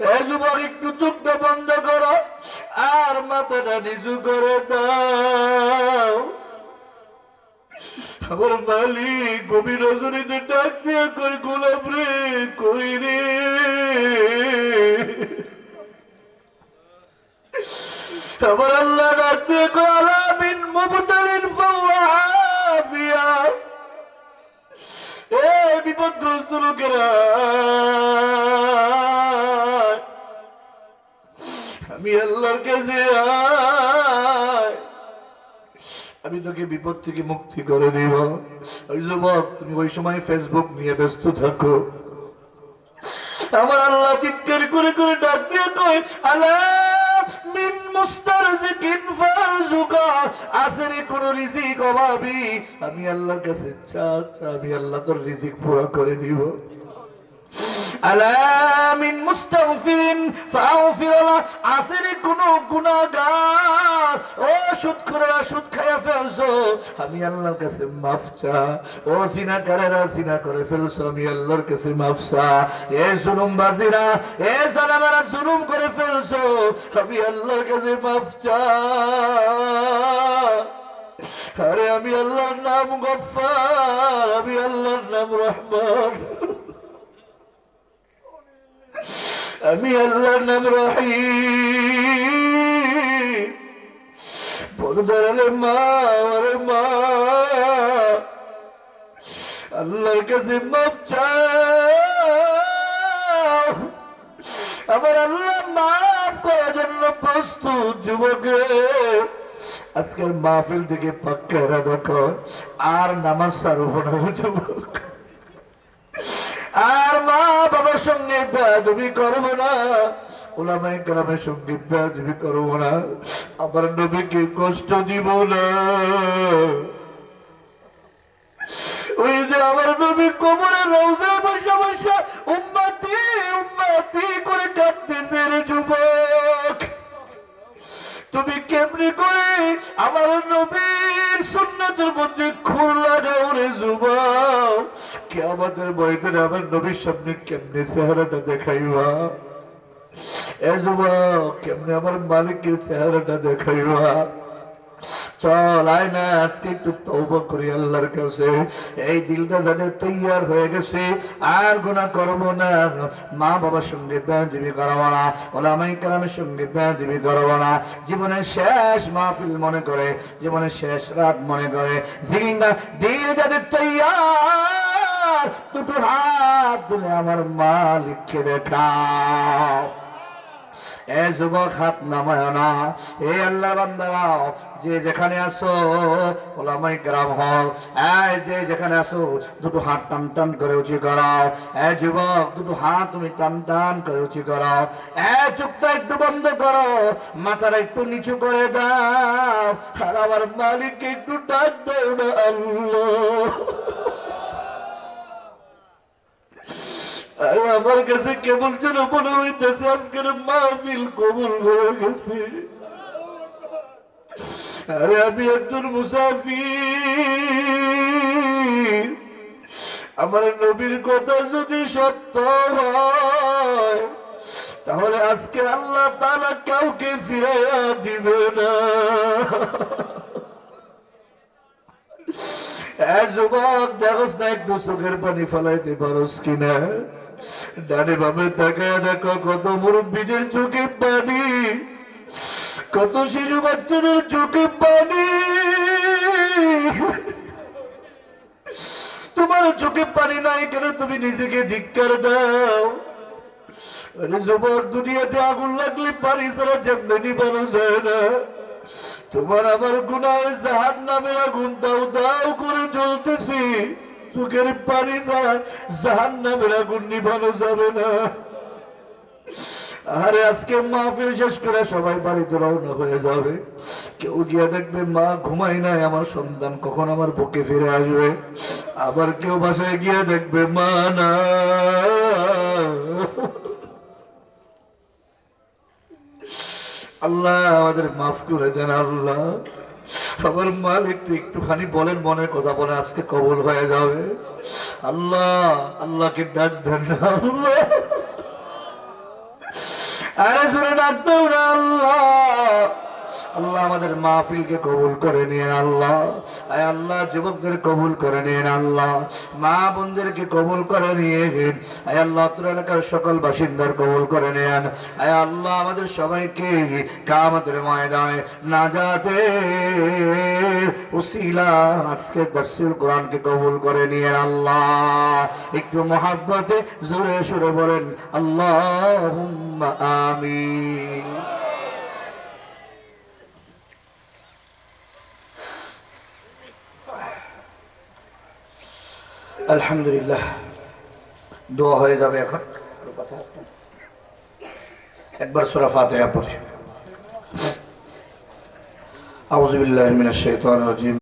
যুবক, একটু চোখটা বন্ধ করো। আর মাথাটা নিচু করে দাও। আমার মালিক গভীর রজনীতে ডাক দিয়ে কই গোলাপ রে, কই রে? আমার আল্লাহ ডাক দিয়ে কই আলামিন মুবতালিন ফাওয়াফিয়া এ বিপদগ্রস্ত লোকেরা আল্লাহর কাছে আমি তোকে বিপদ থেকে মুক্তি করে দিব। ওই যুবক তুমি ওই সময় ফেসবুক নিয়ে ব্যস্ত থাকো। আমার আল্লাহ চিৎকার করে করে ডাক দিয়ে কই আলা মিন মুস্তারজিকিন ফারজুকা। আসরে কোন রিজিক অভাবী। আমি আল্লাহর কাছে চা, আমি আল্লাহ তোর রিজিক পুরো করে দিব। আলা মিন মুস্তাগফিরিন ফাগফির লা আসরে কোন গুনাহগার। ও সুদখোররা সুদ খায়া ফেলছো। আমি আল্লাহর কাছে মাফ চা। ও জিনাকারেরা, জিনা করে ফেলছো। আমি আল্লাহর কাছে মাফ চা। এ জুলুম বাজিরা এ জালামারা জুলুম করে ফেলছো। আমি আল্লাহর কাছে মাফ চা। আরে আমি আল্লাহর নাম গফফার আমি আল্লাহর নাম রহমান। আমি আল্লাহর নাম রহিম। পরদারালে মা আরে মা। আল্লাহর কাছে মাফ চাও। আমার আল্লাহ মাফ করার জন্য প্রস্তুত, যুবকে। আজকের মাহফিল থেকে পাক্কা দেখো আর নামাজ সারব যুবক। বাবার সঙ্গে বেয়াদবি করব না। ওলামাই গ্রামের সঙ্গে বেয়াদবি করব না। আমার নবীকে কষ্ট দিব না। ওই যে আমার নবী কোমরে রৌজা বসা বসা উম্মাতি উম্মাতি করে কাঁদতেছে রে যুবক। তুমি কেমনি করে আমার নবীর সুন্নতের মধ্যে খুর লাগাও রে যুবক? কে আমাদের বইতে আমার নবীর সামনে কেমনে চেহারাটা দেখাইবা? কেমনে আমার মালিকের চেহারাটা দেখাইবা? চল, আয় না, আজকে একটু তৌবা করি আল্লাহর কাছে। এই দিলটা যাদের তৈয়ার হয়ে গেছে, আর গুণা করব না। মা বাবার সঙ্গে বেঁধবি করব না ওলামাই কালামের সঙ্গে বেঁধবি করব না। জীবনের শেষ মাহফিল মনে করে, জীবনের শেষ রাত মনে করে। জিঙ্গা দিল যাদের তৈয়ার দুটো হাত তুলে আমার মালিককে দেখাও। এ যুবক হাত নামায় না এ আল্লাহ যে যেখানে আসো ওলামাই গ্রাম হল এই যে যেখানে আসো দুটো হাত টান টান করে উঁচু করাও। এ যুবক, দুটো হাত তুমি টান টান করে উঁচু করাও। এ চুপটা একটু বন্ধ করো, মাথাটা একটু নিচু করে দাও, আর আমার মালিককে একটু ডাক দাও আল্লাহ। আমার কাছে কেমন যেন মনে হইতেছে আজকের মাহফিল কবুল হয়ে গেছে। আরে আমি একজন মুসাফির। আমার নবীর কথা যদি সত্য হয়, তাহলে আজকে আল্লাহ তালা কাউকে ফিরাইয়া দিবে না। এ যুবক, দেখোস চোখের পানি ফেলাইতে পারোস কিনা? ডানে বামে তাকায় দেখো, কত মুরব্বীদের চোখে পানি, কত শিশু বাচ্চাদের চোখে পানি। তোমার চোখে পানি নাই কেন? তুমি নিজেকে ধিক্কার দাও। আরে যুবক দুনিয়াতে আগুন লাগলে পানি ছাড়া যেমনি নিবানো যায় না। তোমার আমার গুনায় জাহান নামের আগুন দাও দাও করে জ্বলতেছি। চোখের পানি ছাড়া জাহান নামের আগুন নিভানো যাবে না। আরে আজকে মাহফিল শেষ করে সবাই বাড়িতে রওনা হয়ে যাবে। কেউ গিয়ে দেখবে মা ঘুমাই নাই, আমার সন্তান কখন আমার বুকে ফিরে আসবে? আবার কেউ বাসায় গিয়ে দেখবে মা না। আল্লাহ আমাদের মাফ করে দেন আল্লাহ। আমার মালিক একটুখানি বলেন, মনের কথা বলে আজকে কবল হয়ে যাবে। আল্লাহ, আল্লাহকে ডাক দেন আরে শুনে ডাকতেও না, আল্লাহ। আল্লাহ আমাদের মাহফিলকে কবুল করে নিন আল্লাহ। আয় আল্লাহ, যুবকদের কবুল করে নিন আল্লাহ। মা বোনদেরকে কবুল করে নিয়ে নিন আয় আল্লাহ, তোর এলাকার সকল বাসিন্দার কবুল করে নেন আয় আল্লাহ, আমাদের সবাইকে কামতের ময়দানে না যাতে উসিলা আজকে দর্শিল কোরআনকে কবুল করে নিয়ে আল্লাহ। একটু মহাব্বতে জোরে সুরে বলেন আল্লাহ আমিন। আলহামদুলিল্লাহ দোয়া হয়ে যাবে এখন একবার সুরা ফাতিহা পড়ে আউযু বিল্লাহি মিনাশ শাইতানির রাজিম